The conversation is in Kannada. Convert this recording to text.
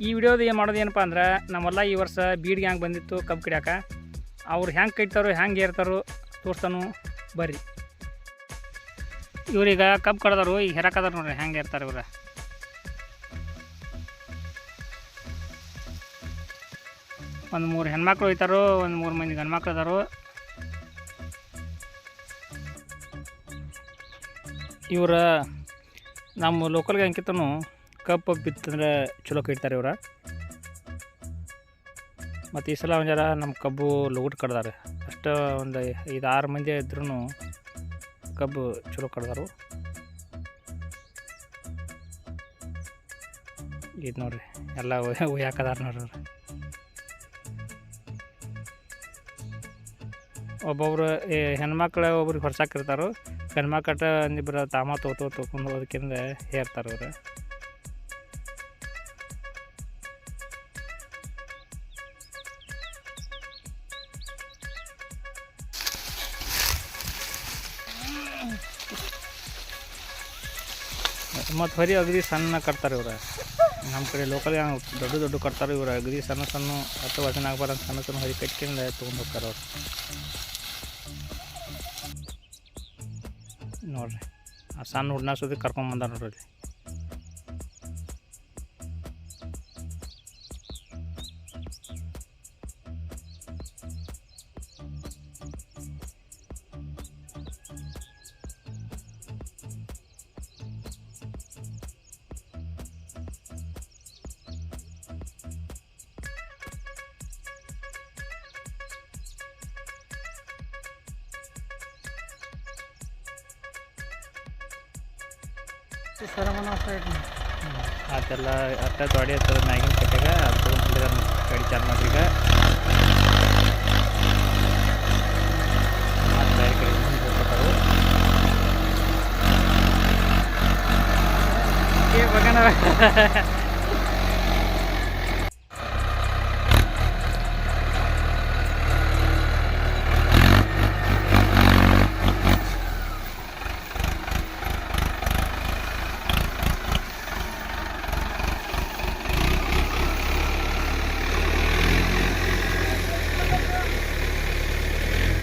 ಈ ವಿಡಿಯೋದ ಏನು ಮಾಡೋದು ಏನಪ್ಪ ಅಂದ್ರೆ, ನಮ್ಮೆಲ್ಲ ಈ ವರ್ಷ ಬೀಡ್ಗೆ ಹ್ಯಾಂಗೆ ಬಂದಿತ್ತು ಕಬ್ಬು ಕಡಿಯಾಕ. ಅವ್ರು ಹೆಂಗೆ ಕಟ್ತಾರೋ ಹೆಂಗೆ ಏರ್ತಾರೋ ತೋರಿಸ್ತಾನು ಬರ್ರಿ. ಇವ್ರೀಗ ಕಬ್ಬು ಕಡ್ದಾರು, ಈಗ ಹೆರಕದಾರ ನೋಡ್ರಿ, ಹೆಂಗೆ ಏರ್ತಾರೆ ಇವ್ರ. ಒಂದು ಮೂರು ಹೆಣ್ಮಕ್ಳು ಹೋಯ್ತಾರೋ, ಒಂದು ಮೂರು ಮಂದಿ ಗಂಡ್ಮಕ್ಳು ಅದಾರು. ಇವರ ನಮ್ಮ ಲೋಕಲ್ಗೆ ಅಂಕಿತನು ಕಬ್ಬು ಬಿತ್ತಂದ್ರೆ ಚಲೋ ಕಟ್ತಾರೆ ಇವ್ರ. ಮತ್ತು ಈ ಸಲ ಒಂದು ನಮ್ಮ ಕಬ್ಬು ಲೋಟ್ ಕಡ್ದಾರೆ ಅಷ್ಟು ಒಂದು ಐದು ಆರು ಮಂದಿ ಇದ್ರೂ ಕಬ್ಬು ಚಲೋ ಕಡ್ದಾರು ಇದು ನೋಡ್ರಿ, ಎಲ್ಲ ಒಯ್ಯಾಕದಾರ ನೋಡ್ರಿ. ಒಬ್ಬೊಬ್ರು ಹೆಣ್ಮಕ್ಳು ಒಬ್ರಿಗೆ ಹೊರ್ಸಾಕಿರ್ತಾರೋ ಹೆಣ್ಮಕ್ಳ ಒಂದಿಬ್ಬರು ತಾಮ ತೋತೋ ತೊಗೊಂಡು ಅದಕ್ಕಿಂದ ಹೇರ್ತಾರೆ ಅವ್ರು. ಮತ್ತು ಹೊರಿ ಅಗದಿ ಸಣ್ಣ ಕಟ್ತಾರೆ ಇವ್ರ. ನಮ್ಮ ಕಡೆ ಲೋಕಲ್ ದೊಡ್ಡ ದೊಡ್ಡ ಕಟ್ತಾರೆ ಇವ್ರ. ಅಗದಿ ಸಣ್ಣ ಸಣ್ಣ ಹತ್ತು ವಚನ ಆಗ್ಬಾರ್ದು ಸಣ್ಣ ಸಣ್ಣ ಹೊರಿ ಕಟ್ಕೊಂಡು ತೊಗೊಂಡು ಹೋಗ್ತಾರೆ ಅವ್ರು. ನೋಡ್ರಿ, ಆ ಸಣ್ಣ ಹುಡ್ನ ಸುದ್ದಿ ನೋಡ್ರಿ ಅದೆಲ್ಲ ಅಟ್ಟ ತೊಡಿ ಹತ್ತದ ಮ್ಯಾಗಿನ ಕಟ್ಟಾಗ ಅದು ತೊಗೊಂಡು ಗಾಡಿ ಚಾಲು ಮಾಡ್ರಿ ಈಗ ಏ ಬಗನ